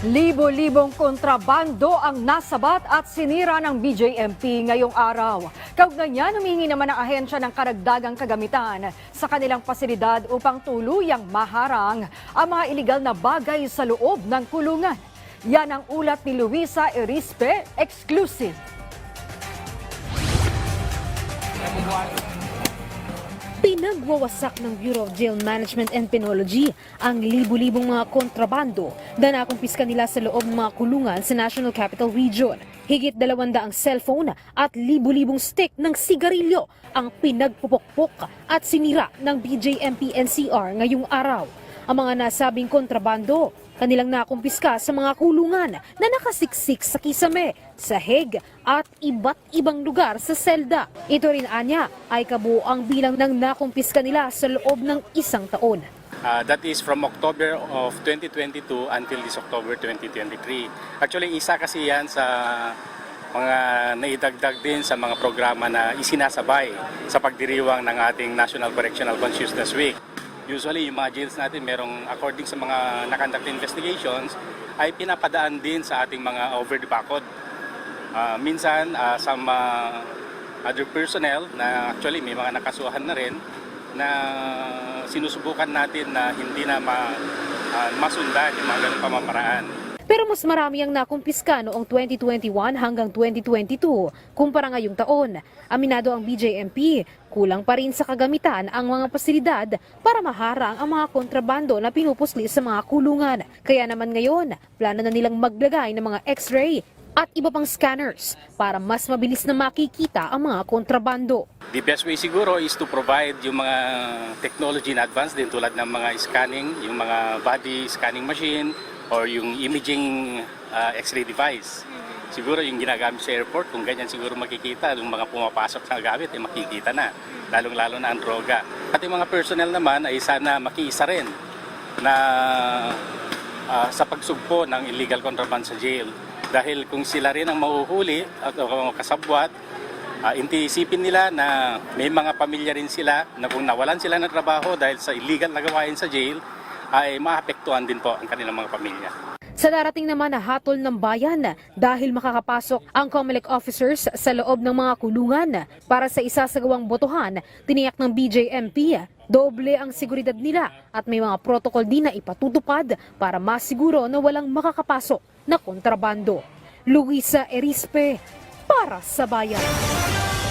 Libo-libong kontrabando ang nasabat at sinira ng BJMP ngayong araw. Kaugnay niyan, humingi naman ang ahensya ng karagdagang kagamitan sa kanilang pasilidad upang tuluyang maharang ang mga iligal na bagay sa loob ng kulungan. Yan ang ulat ni Luisa Erispe, exclusive. Pinagwawasak ng Bureau of Jail Management and Penology ang libu-libong mga kontrabando na nakumpiska nila sa loob ng mga kulungan sa National Capital Region. Higit dalawandaang cellphone at libu-libong stick ng sigarilyo ang pinagpupukpok at sinira ng BJMP NCR ngayong araw. Ang mga nasabing kontrabando, kanilang nakumpiska sa mga kulungan na nakasiksik sa kisame, sahig at iba't ibang lugar sa selda. Ito rin anya ay kabuang bilang ng nakumpiska nila sa loob ng isang taon. Uh, that is from October of 2022 until this October 2023. Actually, isa kasi yan sa mga naidagdag din sa mga programa na isinasabay sa pagdiriwang ng ating National Correctional Consciousness Week. Usually, yung mga jails natin, merong according sa mga nakonduct investigations, ay pinapadaan din sa ating mga over the bakod. Ah, minsan, uh, sa mga other personnel na actually may mga nakasuhan na rin, na sinusubukan natin na hindi na ma, ah, masundan yung mga ganung pamamaraan. Pero mas marami ang nakumpiska noong 2021 hanggang 2022 kumpara ngayong taon. Aminado ang BJMP, kulang pa rin sa kagamitan ang mga pasilidad para maharang ang mga kontrabando na pinupusli sa mga kulungan. Kaya naman ngayon, plano na nilang maglagay ng mga x-ray at iba pang scanners para mas mabilis na makikita ang mga kontrabando. The best way siguro is to provide yung mga technology na advanced din tulad ng mga scanning, yung mga body scanning machine or yung imaging uh, x-ray device. Siguro yung ginagamit sa airport, kung ganyan siguro makikita, yung mga pumapasok na gamit, eh, makikita na. Lalong-lalo na ang droga. At yung mga personnel naman ay sana makiisa rin na ah, sa pagsugpo ng illegal contraband sa jail. Dahil kung sila rin ang mahuhuli at o kasabwat, uh, intiisipin nila na may mga pamilya rin sila na kung nawalan sila ng trabaho dahil sa illegal na gawain sa jail, ay maapektuhan din po ang kanilang mga pamilya. Sa darating naman na hatol ng bayan dahil makakapasok ang COMELEC officers sa loob ng mga kulungan para sa isasagawang botohan, tiniyak ng BJMP doble ang seguridad nila at may mga protocol din na ipatutupad para masiguro na walang makakapasok na kontrabando. Luisa Erispe para sa bayan.